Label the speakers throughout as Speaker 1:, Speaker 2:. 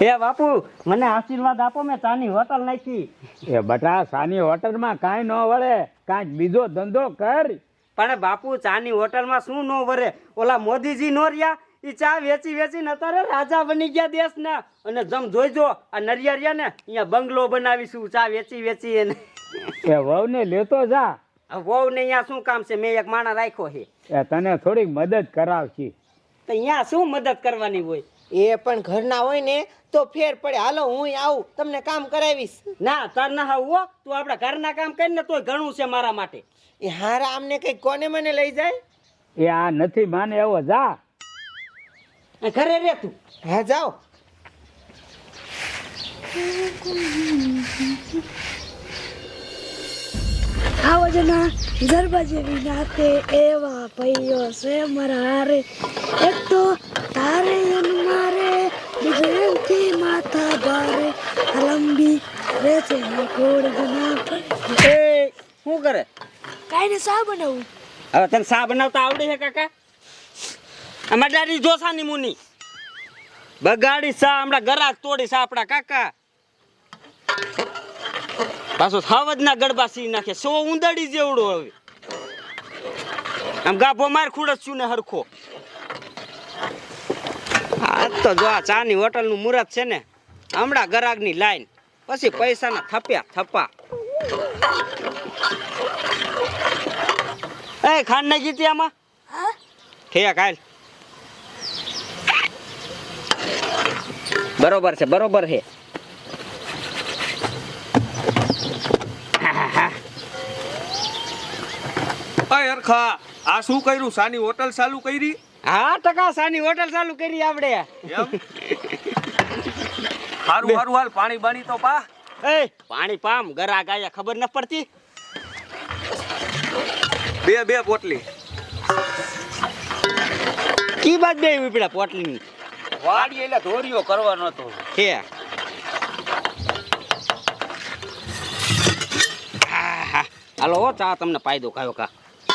Speaker 1: હે બાપુ મને આશીર્વાદ આપો મેં ચાની હોટલ નાખી.
Speaker 2: એ બટા સાની હોટલમાં કાંઈ ન વળે. કાંઈક બીજો ધંધો કર.
Speaker 1: પણ બાપુ ચાની હોટલમાં શું નો વરે ઓલા મોદીજી નો રહ્યા ઈ ચા વેચી વેચીને અત્યારે રાજા બની ગયા દેશના. અને જમ જોઈજો આ નરિયા ને અહીંયા બંગલો બનાવીશું ચા વેચી વેચી એને.
Speaker 2: એ વહુને લેતો જા.
Speaker 1: વહુ ને અહીંયા શું કામ છે? મેં એક માણા રાખ્યો છે.
Speaker 2: એ તને થોડીક મદદ કરાવશી.
Speaker 1: તો અહીંયા શું મદદ કરવાની હોય?
Speaker 3: એ પણ ઘરના હોય ને તો ફેર પડે. હાલો હું આવું તમને કામ કરાવીશ.
Speaker 1: ના તાર ના હાવ હો. તું આપણા ઘરના કામ કરીને તોય ઘણું છે મારા માટે.
Speaker 3: એ હારા આમને કઈ કોને મને લઈ જાય?
Speaker 2: એ આ નથી માને એવો જા.
Speaker 1: ઘરે રે તું.
Speaker 3: હા જાઓ.
Speaker 4: આવજના ગરબા જેવી નાતે એવા પૈયો છે મારા હારે. એક તો તારે એન મારે બીજો એમથી માથા ભારે. લંબી છે ગોળ જના
Speaker 1: એ શું કરે?
Speaker 4: કાઈને સા બનાવું?
Speaker 1: હવે તને સા બનાવતા આવડે છે કાકા? અમાર દાદી જોસાની મુની. બગાડી સા હમણાં ગરાક તોડી સા આપણા કાકા. પાછો સાવજના ગડબા સી નાખે. સો ઉંદડી જેવડો હવે. આમ ગાભો માર ખુડસ છું ને હરખો. આ તો જો આ ચાની હોટલનું મુરત છે ને હમણાં ગરાગની લાઈન. પછી પૈસાના થપ્યા થપ્પા. એ ખાન ને જીતી આમાં?
Speaker 4: હા?
Speaker 1: ઠીક હાલ. બરોબર છે બરોબર છે.
Speaker 5: અય અરખા આ શું કર્યું? સાની હોટલ ચાલુ કરી?
Speaker 1: હા ટકા સાની હોટલ ચાલુ કરી આપણે
Speaker 5: એમ? હારું હારું હાલ પાણી બાણી તો પા.
Speaker 1: એ પાણી પામ ગરા ગાયા ખબર ન પડતી?
Speaker 5: બે બે પોટલી.
Speaker 1: કી બાદ બે ઉપડા પોટલીની?
Speaker 5: વાડી એટલે ધોરીઓ કરવાનો હતો.
Speaker 1: છે આહા. હાલો હો ચા તમને પાયદો કયો કા.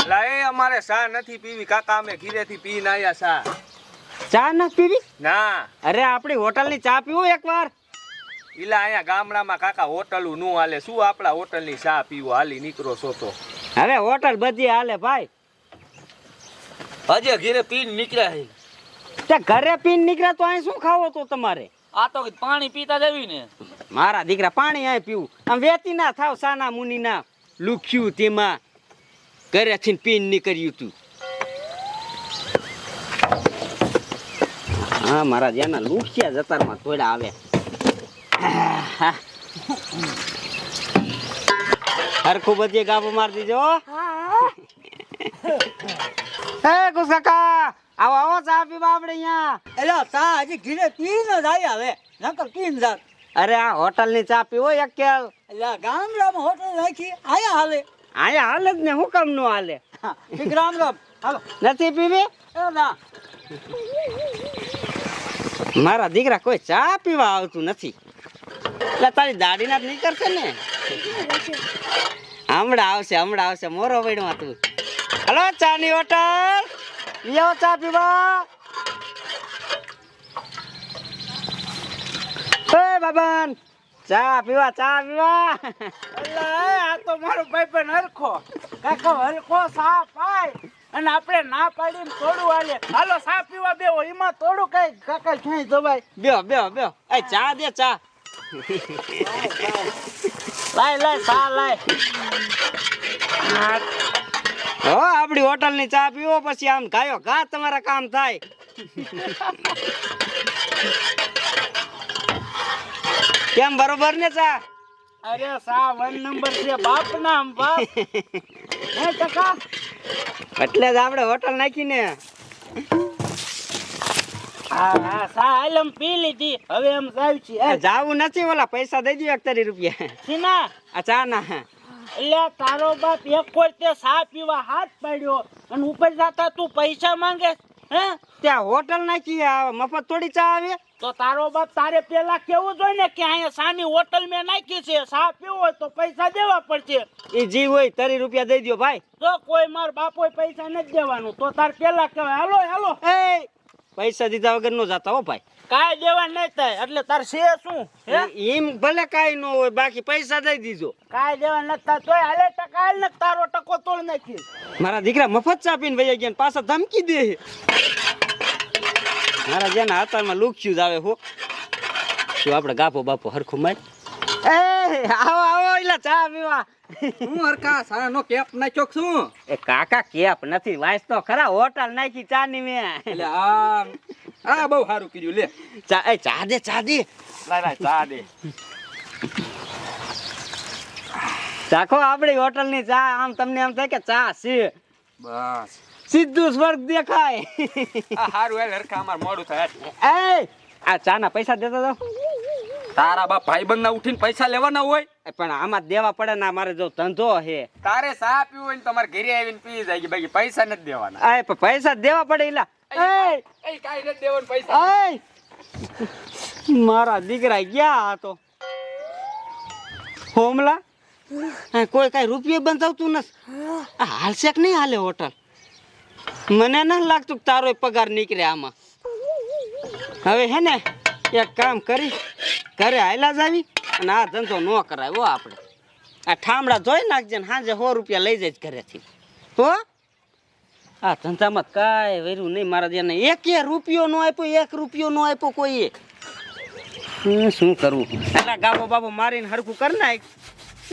Speaker 5: લા એ અમારે ચા નથી પીવી કાકા અમે ઘીરેથી પીને આયા ચા.
Speaker 1: ચા ન પીવી?
Speaker 5: ના.
Speaker 1: અરે આપણી હોટલની ચા પીવું એકવાર.
Speaker 5: ઈલા અહીંયા ગામડામાં કાકા હોટલું નું હાલે શું આપણા હોટલની ચા પીવો? હાલી નીકળો છો તો
Speaker 1: હવે હોટલ બધી હાલે ભાઈ.
Speaker 6: હજે ઘીરે પીને નીકળ્યા છે
Speaker 1: તે ઘરે પીને નીકળ્યા તો અહીં શું ખાવો તો તમારે?
Speaker 6: આ તો પાણી પીતા જવી ને.
Speaker 1: મારા દીકરા પાણી અહીં પીવું. આમ વેતી ના થાવ સાના મુની ના લુખ્યું તેમાં ઘરેથી પીન નીકળ્યું તું. હા મારા જેના લુખ્યા જતારમાં થોડા આવે. હરખું બધી ગાબો મારી દીજો એ કુસકા આવો આવો ચા પીવા આપણે અહીંયા.
Speaker 3: એલા ચા હજી ઘીરે પીને જાય હવે. નકર પીન જા
Speaker 1: અરે આ હોટલની ચા પીવો એક
Speaker 3: એટલે ગામડામાં હોટલ રાખી આયા હાલે.
Speaker 1: અહીંયા હાલે જ ને હું કામ નો હાલે?
Speaker 3: રામ હાલો.
Speaker 1: નથી પીવી?
Speaker 3: ના.
Speaker 1: મારા દીકરા કોઈ ચા પીવા આવતું નથી. એટલે તારી દાડીના ના નહીં કરશે ને? હમણાં આવશે હમણાં આવશે મોરો વૈડમાં તું. હલો ચાની હોટલ. લ્યો ચા પીવા. એ બાબન ચા પીવા ચા પીવા.
Speaker 3: આ તો મારો ભાઈ પણ હરખો. કાકો હરખો સા પાય અને આપણે ના પાડીને થોડું હાલે હાલો સા પીવા બેહો. એમાં થોડું કઈ કાકા ક્યાંય જવાય.
Speaker 1: બેહો બેહો બેહો. એ ચા દે ચા.
Speaker 3: લાય લાય સા લાય.
Speaker 1: હો આપણી હોટલની ચા પીવો પછી આમ ખાયો ઘા તમારા કામ થાય. કેમ બરોબર ને ચા?
Speaker 3: અરે સા વન નંબર છે. બાપ ના બાપ. હે ટકા
Speaker 1: એટલે જ આપણે હોટલ નાખીને.
Speaker 3: હા હા સા આલમ પી લીધી. હવે એમ જાય છે.
Speaker 1: જાવું નથી ઓલા પૈસા દઈ દો એકતારી રૂપિયા.
Speaker 3: સીના?
Speaker 1: આ ચા ના.
Speaker 3: એટલે તારો બાપ એક કોઈ તે સા પીવા હાથ પાડ્યો. અને ઉપર જાતા તું પૈસા માંગે હે?
Speaker 1: ત્યાં હોટલ નાખી મફત થોડી ચા આવે?
Speaker 3: તો તારો બાપ તારે પેલા કેવું જોઈએ ને કે અહીંયા સાની હોટલ મેં નાખી છે સા પીવો હોય તો પૈસા દેવા પડશે.
Speaker 1: એ જી હોય તરી રૂપિયા દઈ દો ભાઈ.
Speaker 3: તો કોઈ માર બાપો પૈસા નથી દેવાનું તો તાર પેલા કહેવાય હાલો હાલો.
Speaker 1: એ પૈસા દીધા વગર નો જાતા હો ભાઈ.
Speaker 3: કાંઈ દેવા નહીં થાય એટલે તાર છે શું
Speaker 1: એમ ભલે કાંઈ ન હોય બાકી પૈસા દઈ દીજો.
Speaker 3: કાંઈ દેવા નથી થાય તોય હાલે ટકા હાલ ને તારો ટકો તોડ નાખી
Speaker 1: મારા દીકરા મફત ચા પીને વહી ગયા પાછા ધમકી દે. મારા જેના હાથમાં લુખ્યું જ આવે હો. શું આપણે ગાપો બાપો હરખું માર? એ આવો આવો એટલે ચા પીવા.
Speaker 5: હું હરકા સારાનો કેપ નાખ્યો શું?
Speaker 1: એ કાકા કેપ નથી વાંચતો ખરા હોટલ નાખી ચા ની મેં.
Speaker 5: એટલે આ આ બહુ સારું કીધું લે.
Speaker 1: ચા એ ચા દે ચા દે.
Speaker 5: લાય લાય ચા દે.
Speaker 1: ચાખો આપણી હોટલની ચા આમ તમને એમ થાય કે ચા છે.
Speaker 5: બસ.
Speaker 1: સીધું સ્વર્ગ દેખાય.
Speaker 5: આ સારું હેલ હરખા અમાર મોડું થાય.
Speaker 1: એ આ ચા ના પૈસા દેતા તો
Speaker 5: તારા બાપ ભાઈબંધ ના ઉઠીને પૈસા લેવાના હોય?
Speaker 1: પણ આમાં દેવા પડે ને મારે જો ધંધો હે
Speaker 5: તારે ચા પીવું હોય ને તમારે ઘરે આવીને પી જાય બાકી પૈસા નથી દેવાના.
Speaker 1: એ પણ પૈસા દેવા પડે એલા એ
Speaker 5: કાઈ નથી દેવાનું પૈસા.
Speaker 1: મારા દીકરા ગયા આ તો હોમલા? કોઈ કઈ રૂપિયો બંધાવતું નથી. હાલશે કે નહીં હાલે હોટલ? મને ન લાગતું કે તારો પગાર નીકળે આમાં. હવે હે ને, એક કામ કરી, ઘરે હાયલા જાવી અને આ ધંધો ન કરાય હો આપણે. આ ઠામડા જોઈ નાખજે ને સાંજે સો રૂપિયા લઈ જાય ઘરેથી. હો? આ ધંધામાં કાંઈ વર્યું નહીં, મારા જેને એક રૂપિયો નો આપ્યો, એક રૂપિયો નો આપ્યો કોઈએ. શું કરવું એટલે ગાબો બાબો મારીને હરખું કરી નાખ.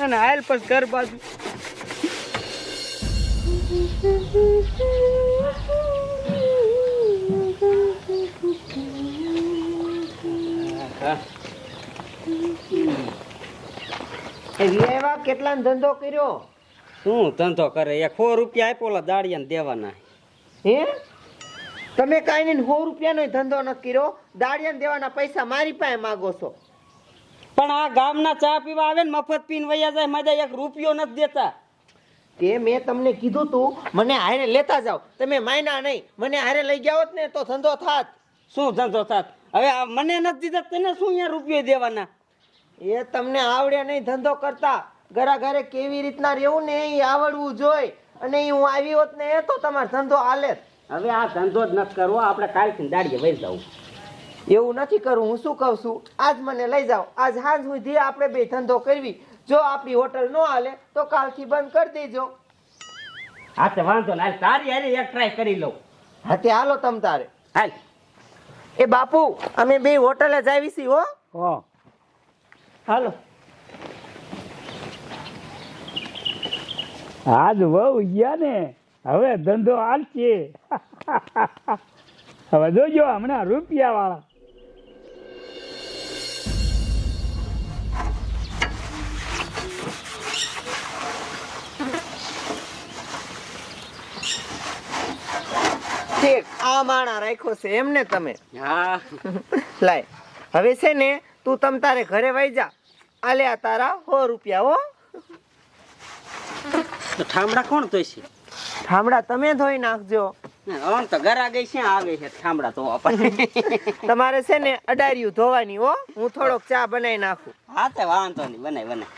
Speaker 1: અને હાલ પછી ઘર બાજુ.
Speaker 7: કેટલા ધંધો કર્યો?
Speaker 1: શું ધંધો કરે? એક સો રૂપિયા આપ્યો ઓલા દાડિયાને દેવાના.
Speaker 7: હે? તમે કાંઈ નહીં સો રૂપિયાનો ધંધો નથી કર્યો. દાડિયાને દેવાના પૈસા મારી પાસે માગો છો.
Speaker 1: પણ આ ગામના ચા પીવા આવે ને મફત પીને વયા જાય મજા એક રૂપિયો નથી દેતા.
Speaker 7: કે મેં તમને કીધું તું મને હારે લેતા જાઓ. તમે માયના નહીં. મને હારે લઈ ગયા હોત ને તો ધંધો થાત.
Speaker 1: શું ધંધો થાત? હવે આ મને નથી દીધા તને શું અહીંયા રૂપિયો દેવાના?
Speaker 7: એ તમને આવડે નહીં ધંધો કરતા. ઘરા ઘરે કેવી રીતના રહેવું ને એ આવડવું જોઈએ અને હું આવી હોત ને તો તમારો ધંધો હાલે
Speaker 1: હવે આ ધંધો જ નથી કરવો આપણે કાલથી દાડીએ વહી જવું
Speaker 7: એવું નથી કરવું હું શું કહું છું? આજ મને લઈ જાઓ. આજ હાંજ સુધી આપણે બે ધંધો કરવી. જો આપણી હોટલ ન હાલે તો કાલથી બંધ કરી દેજો.
Speaker 1: હા તો વાંધો ને તારી હારે એક ટ્રાય કરી લઉં.
Speaker 7: હા તે હાલો તમ તારે.
Speaker 1: હાલ.
Speaker 7: એ બાપુ અમે બે હોટલે જ આવી છીએ હો.
Speaker 2: હો.
Speaker 7: હાલો.
Speaker 2: આજ વહુ ગયા ને હવે ધંધો હાલશે. હવે જોજો હમણાં રૂપિયા વાળા
Speaker 7: ઠીક. આ માણા રાખ્યો છે એમને તમે.
Speaker 1: હા.
Speaker 7: લાય. હવે છે ને તું તમ તારે ઘરે વઈ જા. આલે આ તારા સો રૂપિયા હો.
Speaker 1: તો ઠામડા કોણ તો છે?
Speaker 7: ઠામડા તમે ધોઈ નાખજો.
Speaker 1: આમ તો ઘર આગળ છે આવે છે ઠામડા તો
Speaker 7: તમારે છે ને અડારિયું ધોવાની હો. હું થોડોક ચા બનાવી નાખું.
Speaker 1: હા તે વાંધો નહીં બનાય બનાય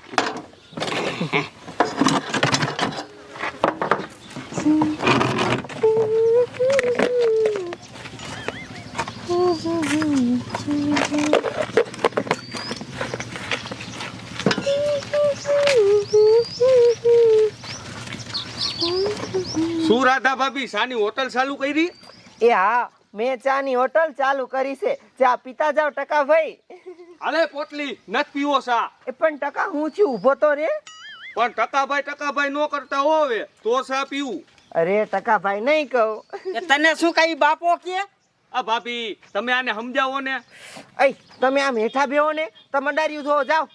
Speaker 5: શું રાધા ભાભી સાની હોટલ ચાલુ કરી?
Speaker 7: એ હા મેં ચાની હોટલ ચાલુ કરી છે. ચા પીતા જાવ ટકા ભાઈ.
Speaker 5: અલે પોટલી નથી પીવો સા.
Speaker 7: એ પણ ટકા હું છું ઊભો તો રે.
Speaker 5: પણ ટકા ભાઈ ટકા ભાઈ નો કરતા હોવે તો સા પીવું?
Speaker 7: અરે ટકા ભાઈ નહીં કહું.
Speaker 1: તને શું કઈ બાપો કે?
Speaker 5: આ ભાભી તમે આને સમજાવો ને.
Speaker 7: અઈ તમે આમ હેઠા બેહો ને તમે ડાર્યું ધો જાઓ.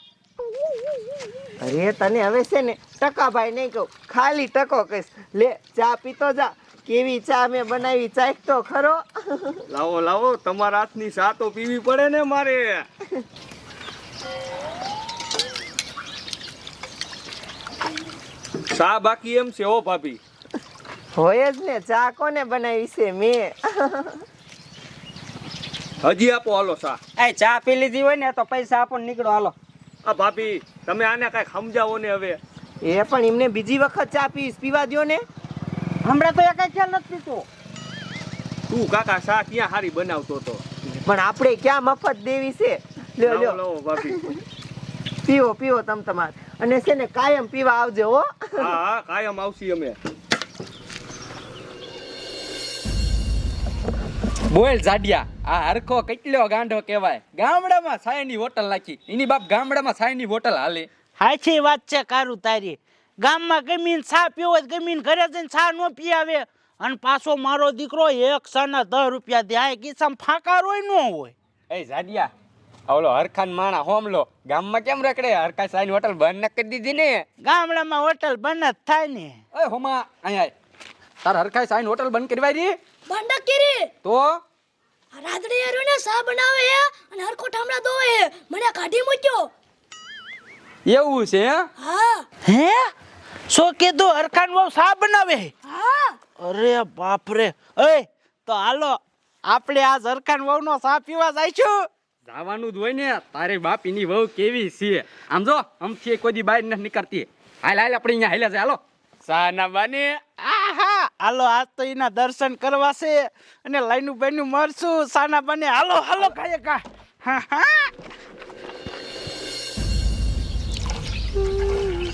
Speaker 7: અરે તને હવે છે ને ટકા ભાઈ નહીં કહું ખાલી ટકો કહીશ. લે ચા પીતો જા. કેવી ચા મેં બનાવી ચાખ તો ખરો.
Speaker 5: લાવો લાવો તમારા હાથની સા તો પીવી પડે ને મારે. સા બાકી એમ છે ઓ ભાભી.
Speaker 7: હોય જ ને ચા કોને બનાવી છે મેં?
Speaker 5: હજી આપો હાલો સા
Speaker 1: એ ચા પી લીધી હોય ને તો પૈસા આપો નીકળો હાલો.
Speaker 5: આ ભાભી તમે આને કાંઈક સમજાવો ને હવે.
Speaker 7: એ પણ એમને બીજી વખત ચા પીશ પીવા દ્યો ને.
Speaker 1: હમણાં તો એ કઈ ખ્યાલ નથી પીતો.
Speaker 5: તું કાકા શા ક્યાં હારી બનાવતો તો
Speaker 7: પણ આપણે ક્યાં મફત દેવી છે? લ્યો લ્યો.
Speaker 5: ભાભી.
Speaker 7: પીવો પીવો તમ તમારે. અને છે ને કાયમ પીવા આવજો હો.
Speaker 5: હા હા કાયમ આવશી અમે.
Speaker 8: બોલ જાડિયા આ હરખો કેટલો ગાંડો કહેવાય. ગામડામાં સાયની હોટલ નાખી. એની બાપ ગામડામાં સાયની હોટલ હાલે.
Speaker 3: સાચી વાત છે કારું તારી. ગામમાં ગમીને ચા પીવો હોય ગમીને ઘરે જઈને ચા ન પી આવે અને પાછો મારો દીકરો એક સાના દસ રૂપિયા દે. આ કિસ્સામાં ફાંકા રોય ન હોય.
Speaker 8: એ જાડિયા ઓલો હરખાન માણા હોમલો ગામમાં કેમ રખડે? હરખા સાઈન હોટલ બંધ ન કરી દીધી ને?
Speaker 3: ગામડામાં હોટલ બંધ જ થાય ને.
Speaker 8: ઓય હોમા અહીંયા. તાર હરખાઈ સાઈન હોટલ બંધ કરવાય રી?
Speaker 4: બંધ કરી.
Speaker 8: તો?
Speaker 4: રાત્રે યાર ને સા બનાવે હે? અને હરખો ઠામડા ધોવે હે? મને કાઢી મૂક્યો.
Speaker 8: એવું છે હે?
Speaker 4: હા.
Speaker 3: હે? શું કીધું હરખાન બહુ સા બનાવે?
Speaker 4: હા.
Speaker 3: અરે બાપ રે એ તો હાલો આપણે આ હરખાન બહુ નો સા પીવા જાઈશું?
Speaker 8: જવાનું જ હોય ને તારી બાપીની વહુ કેવી છે? આમ જો આમથી કોઈ દી બહાર નથી નીકળતી. હાલ હાલ આપણે અહીંયા હાલ્યા છે હાલો. સાના બને
Speaker 3: આહા! હાલો આજ તો એના દર્શન કરવા છે અને લાઈનું બાઈનું મરશું. સાના બને હાલો હાલો કાય કા. હા હા.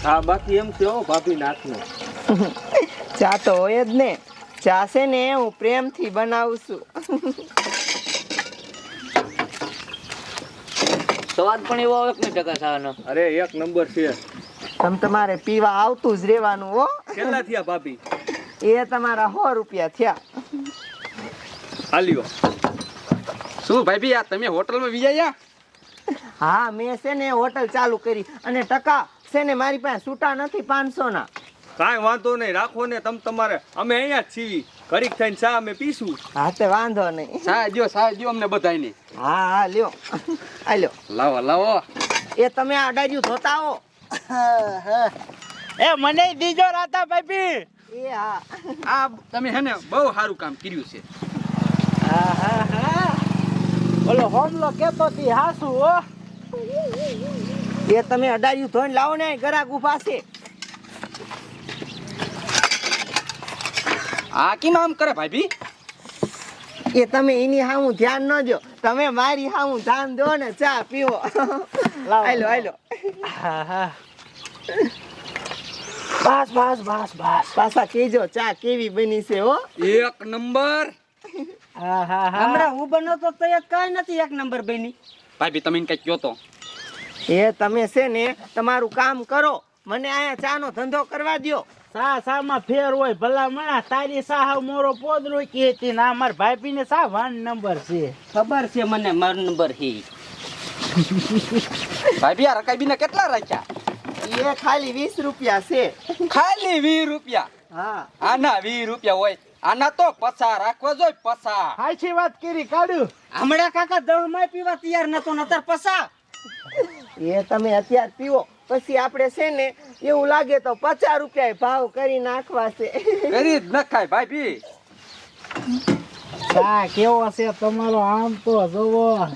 Speaker 5: હા બાકી એમ છે ભાભી નાથનો
Speaker 7: ચા તો હોય જ ને. ચા છે ને હું પ્રેમથી બનાવું છું.
Speaker 6: સ્વાદ પણ એવો આવે કે ટકા થવાનો
Speaker 5: અરે એક નંબર છે.
Speaker 7: તમ તમારે પીવા આવતું જ રહેવાનું હો.
Speaker 5: કેટલા થયા ભાભી?
Speaker 7: એ તમારા સો રૂપિયા થયા.
Speaker 5: હાલ્યો
Speaker 8: શું ભાઈ બી આ તમે હોટલમાં વિજાયા
Speaker 7: હા મેં છે ને હોટલ ચાલુ કરી. અને ટકા છે ને મારી પાસે છૂટા નથી પાંચસો ના
Speaker 5: કાંઈ વાંધો નહીં રાખો ને તમ તમારે. અમે અહીંયા જ છીએ. ઘડીક થઈને ચા અમે પીશું.
Speaker 7: હા તે વાંધો નહીં.
Speaker 8: સા દ્યો સા દ્યો અમને બધાયને.
Speaker 7: હા હા લ્યો. આ લ્યો.
Speaker 8: લાવો લાવો.
Speaker 7: એ તમે આ ડાર્યું ધોતા હો.
Speaker 3: એ મને દીજો રાતા ભાઈ
Speaker 7: એ હા.
Speaker 8: આ તમે હે ને બહુ સારું કામ કર્યું છે.
Speaker 3: હા હા હા. ઓલો હોમલો કેતો તી હાસુ હો.
Speaker 7: એ તમે અડાયું ધોઈને લાવો ને ગરાક ઊભા છે.
Speaker 8: આ કેમ આમ કરે ભાઈ
Speaker 7: એ તમે એની હામું ધ્યાન ન દો. તમે મારી હામું ધ્યાન દો ને ચા પીવો. હાલો હાલો.
Speaker 3: બસ બસ બસ બસ.
Speaker 7: પાછા કેજો ચા કેવી બની છે હો.
Speaker 8: એક નંબર.
Speaker 3: હા હા હા
Speaker 1: હમણાં હું બનો તો એક કાંઈ નથી એક નંબર બની.
Speaker 8: ભાઈ તમે કઈ કયો તો.
Speaker 7: એ તમે છે ને તમારું કામ કરો. મને અહીંયા ચા નો ધંધો કરવા દો
Speaker 3: સા સા માં ફેર હોય ભલા મણા તારી સા હાવ મોરો પોદરો કે હતી ના માર ભાઈ પીને સા વન નંબર છે?
Speaker 1: ખબર છે મને મારો નંબર હી.
Speaker 8: ભાઈ બી આ રકાબીને કેટલા રાખ્યા?
Speaker 7: એ ખાલી વીસ રૂપિયા છે.
Speaker 8: ખાલી વીસ રૂપિયા?
Speaker 7: હા.
Speaker 8: આના વીસ રૂપિયા હોય. આના તો પસા રાખવા જોઈએ પસા
Speaker 3: હાચી વાત કરી કાઢ્યું.
Speaker 1: હમણાં કાકા દહમાં પીવા તૈયાર નતો નતર પસા
Speaker 7: એ તમે અત્યારે પીવો. પછી આપણે છે ને એવું લાગે તો પચાસ રૂપિયા ભાવ કરી નાખવા છે.
Speaker 8: કરી જ નખાય ભાઈ પી.
Speaker 3: સા કેવો છે તમારો? આમ તો જોવો.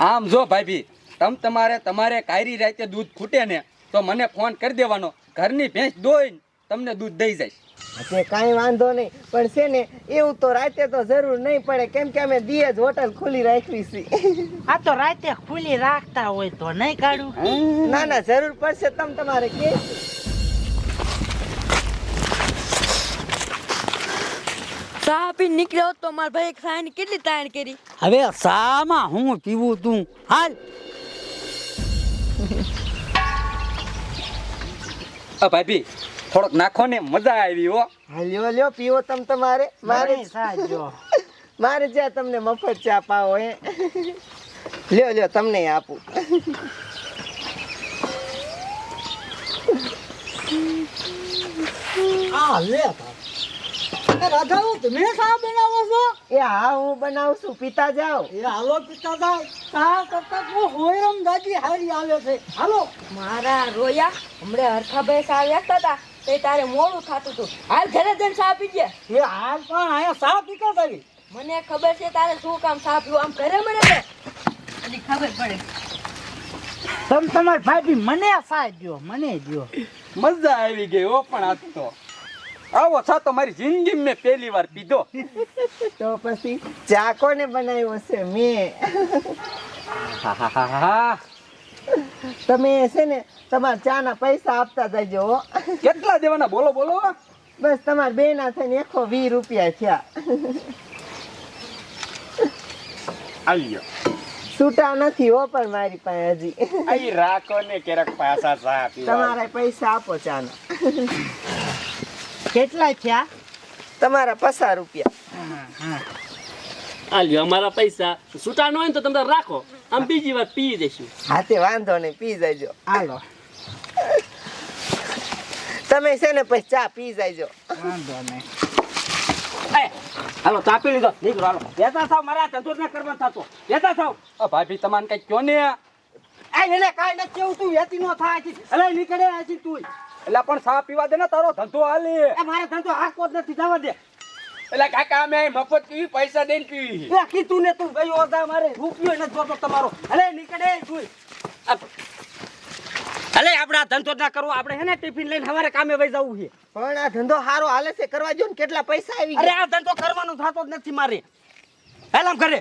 Speaker 8: આમ જો ભાઈ બી તમ તમારે તમારે કાયરી રાતે દૂધ ખૂટે ને તો મને ફોન કરી દેવાનો. ઘરની ભેંસ દોઈને તમને દૂધ દઈ જાય
Speaker 7: તે કાંઈ વાંધો નહીં. પણ છે ને એવું તો રાતે તો જરૂર નહીં પડે. કેમ કે અમે દીએ જ હોટલ ખુલ્લી રાખવી છે.
Speaker 3: આ તો રાતે ખુલ્લી રાખતા હોય તો નહીં કાઢું.
Speaker 7: ના ના જરૂર પડશે તમ તમારે કે.
Speaker 4: ચા પી નીકળ્યો તો મારા ભાઈ ખાવાની કેટલી તાણ કરી?
Speaker 1: હવે સામાં હું પીવું તું? હાલ.
Speaker 8: અ ભાઈ બી થોડોક નાખો ને મજા આવી હો.
Speaker 7: લ્યો લ્યો પીવો તમ તમારે. મારે
Speaker 3: સાજો
Speaker 7: મારે જ્યાં તમને મફત ચા પાવો હે. લ્યો લ્યો તમને આપું.
Speaker 3: આ લે રાધાઓ તમે શા બનાવો છો?
Speaker 7: એ હા હું બનાવું છું. પીતા જાઓ.
Speaker 3: એ હાલો પીતા જાય તા કરતા તો હોયરમ દાદી હારી આવે છે. હાલો.
Speaker 4: મારા રોયા હમણે હરખાભાઈ આવ્યા હતા તે તારે મોડું થતું હતું હાલ ઘરે જઈને ચા પી ગયા
Speaker 3: એ હાલ પણ અહીંયા સા પીતા તારી?
Speaker 4: મને ખબર છે તારે શું કામ સા પીવું? આમ ઘરે મને છે ખબર પડે.
Speaker 3: તમ તમારી ભાઈ મને સા દો મને દો
Speaker 8: મજા આવી ગઈ ઓ પણ આજ તો. આવો છા તો મારી જિંદગી મેં પહેલી વાર પીધો.
Speaker 7: તો પછી ચા કોને બનાવ્યો છે મેં? તમે છે ને તમારા ચાના પૈસા આપતા જજો.
Speaker 8: કેટલા દેવાના? બોલો બોલો.
Speaker 7: બસ તમારા બે ના થઈને એકસો વીસ રૂપિયા થયા. છૂટા નથી હો પણ મારી પાસે હજી.
Speaker 1: અહીં રાખો ને ક્યારેક પાછા ચા
Speaker 7: તમારા પૈસા આપો ચાના.
Speaker 3: કેટલા થયા?
Speaker 7: તમારા પચાસ રૂપિયા.
Speaker 9: આલ્યો અમારા પૈસા. છૂટા ન હોય ને તો તમે રાખો. આમ બીજી વાર પી દઈશું
Speaker 7: હાથે વાંધો નહીં પી જજો.
Speaker 3: હાલો.
Speaker 7: તમે છે ને પછી ચા પી જાયજો.
Speaker 3: વાંધો નહીં.
Speaker 1: હાલો ચા પી લીધો. નીકળો હાલો. થાવ મારા ધંધો ના કરવા થતો. વેતા થાવ.
Speaker 8: ભાભી તમારે કઈ કયો ને?
Speaker 1: આ એને કાઈ નથી કેવું તું વેતી નો થાય છે. અલે નીકળે આછી તું
Speaker 8: એટલે પણ ચા પીવા દે ને તારો ધંધો હાલે.
Speaker 1: એ મારે ધંધો હાકો જ નથી જવા દે.
Speaker 8: એટલે કાકા અમે મફત પીવી પૈસા દઈને પીવી
Speaker 1: એ કીધું ને તું ગયો હતા મારે રૂપિયો નથી જોતો તમારો. અલે નીકળે તું અલે આપડા ધંધો ના કરવો. આપણે હે ને ટિફિન લઈને હવારે કામે વઈ જવું છે.
Speaker 7: પણ આ ધંધો સારો હાલે છે. કરવા જો ને કેટલા પૈસા આવી
Speaker 1: અરે
Speaker 7: ગયા.
Speaker 1: આ ધંધો કરવાનો થતો જ નથી મારે. હેલામ કરે